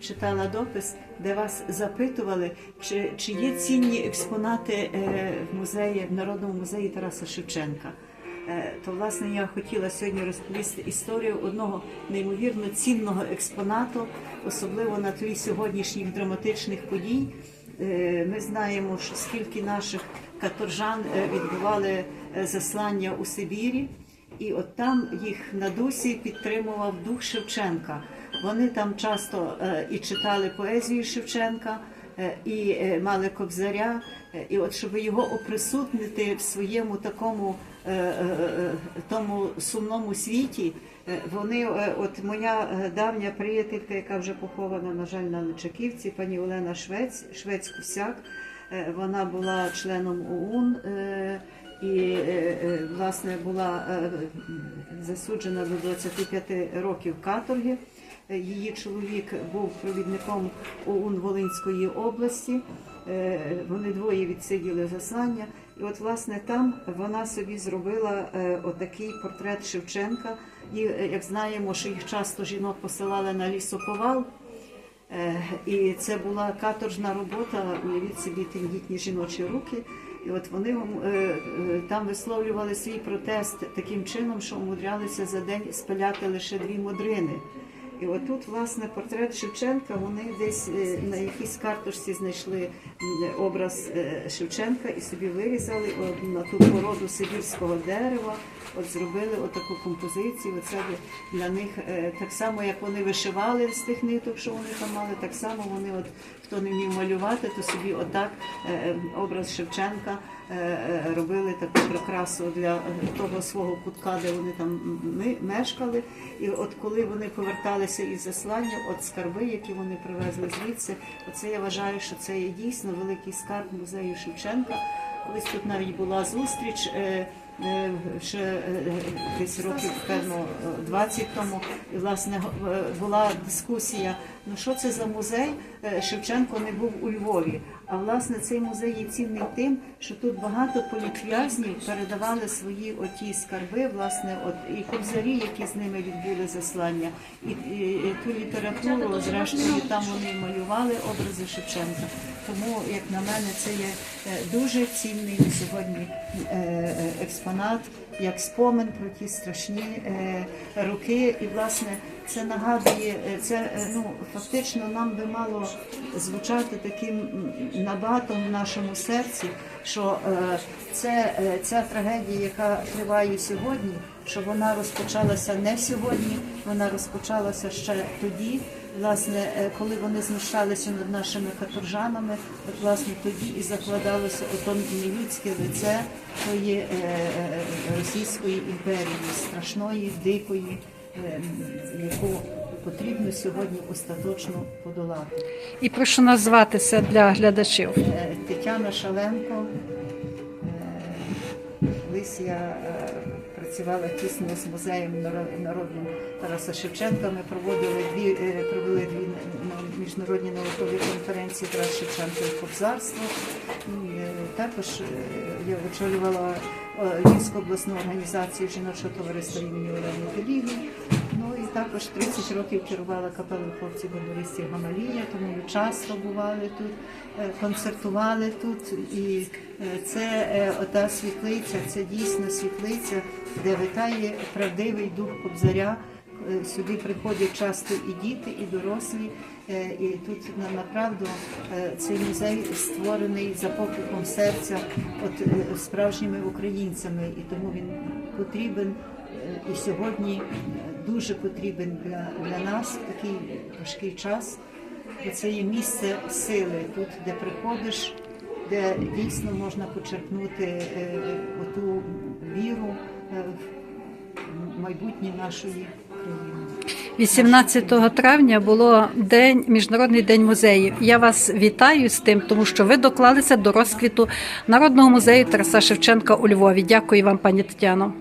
Читала допис, де вас запитували, чи, чи є цінні експонати е, в музеї, в Народному музеї Тараса Шевченка. Е, то, власне, я хотіла сьогодні розповісти історію одного неймовірно цінного експонату, особливо на тлі сьогоднішніх драматичних подій. Е, Ми знаємо, що скільки наших каторжан відбували заслання у Сибірі, і от там їх на дусі підтримував дух Шевченка. Вони там часто е, і читали поезію Шевченка, е, і е, мали кобзаря. І от щоб його оприсутнити в своєму такому тому сумному світі, вони, от моя давня приятелька, яка вже похована, на жаль, на Личаківці, пані Олена Швець, Швець Кусяк, вона була членом ОУН. І е, е, власне була е, засуджена до 25 років каторги. Її чоловік був провідником ОУН Волинської області. Вони двоє відсиділи заслання. І от власне там вона собі зробила отакий портрет Шевченка. І як знаємо, що їх часто жінок посилали на лісоповал. Е, І це була каторжна робота, уявіть собі тендітні жіночі руки. І от вони е, е, там висловлювали свій протест таким чином, що умудрялися за день спиляти лише дві модрини. І отут, власне, портрет Шевченка, вони десь е, на якійсь карточці знайшли образ е, Шевченка і собі вирізали на ту породу сибірського дерева, от зробили отаку композицію. Оце для них е, так само, як вони вишивали з тих ниток, що вони там мали, так само вони, от хто не вмів малювати, то собі отак образ Шевченка робили таку прикрасу для того свого кутка, де вони там мешкали. І от коли вони поверталися із заслання, от скарби, які вони привезли звідси, оце я вважаю, що це є дійсно великий скарб музею Шевченка. Колись тут навіть була зустріч. Е, Ще е, десь років, певно, е, 20 тому, і власне е, була дискусія. Ну що це за музей? Шевченко не був у Львові. А власне цей музей є цінним тим, що тут багато політв'язнів передавали свої оті скарби, власне, от і кобзарі, які з ними відбули заслання, і, і, і ту літературу, зрештою, там вони малювали образи Шевченка. Тому, як на мене, це є дуже цінний на сьогодні е, е, експонат, як спомин про ті страшні е, роки. І власне це нагадує, е, це е, ну фактично нам би мало звучати таким набатом в нашому серці, що це ця трагедія, яка триває сьогодні, що вона розпочалася не сьогодні, вона розпочалася ще тоді. Власне, е, коли вони знущалися над нашими каторжанами, от власне тоді і закладалося ото нелюдське лице тої е, е, Російської імперії, страшної, дикої, яку потрібно сьогодні остаточно подолати. І прошу назватися для глядачів. Тетяна Шаленко. Колись я е, працювала тісно з музеєм наро- народним Тараса Шевченка. Ми проводили дві е, провели дві міжнародні наукові конференції Тарас Шевченко і Кобзарство. Е, Також я очолювала Львівську обласну організацію жіночого товариства імені Олени Деліги. Ну і також 30 років керувала капелою хлопців бандуристів Гамалія, тому ми часто бували тут, концертували тут. І е, це е, ота світлиця, це дійсно світлиця, де витає правдивий дух Кобзаря. Е, Сюди приходять часто і діти, і дорослі. Е, І тут направду е, цей музей створений за покликом серця от е, справжніми українцями, і тому він потрібен е, і сьогодні е, дуже потрібен для, для нас такий важкий час. Це є місце сили, тут, де приходиш, де дійсно можна почерпнути е, оту віру е, в майбутнє нашої країни. 18 травня було день міжнародний день музеїв. Я вас вітаю з тим, тому що ви доклалися до розквіту народного музею Тараса Шевченка у Львові. Дякую вам, пані Тетяно.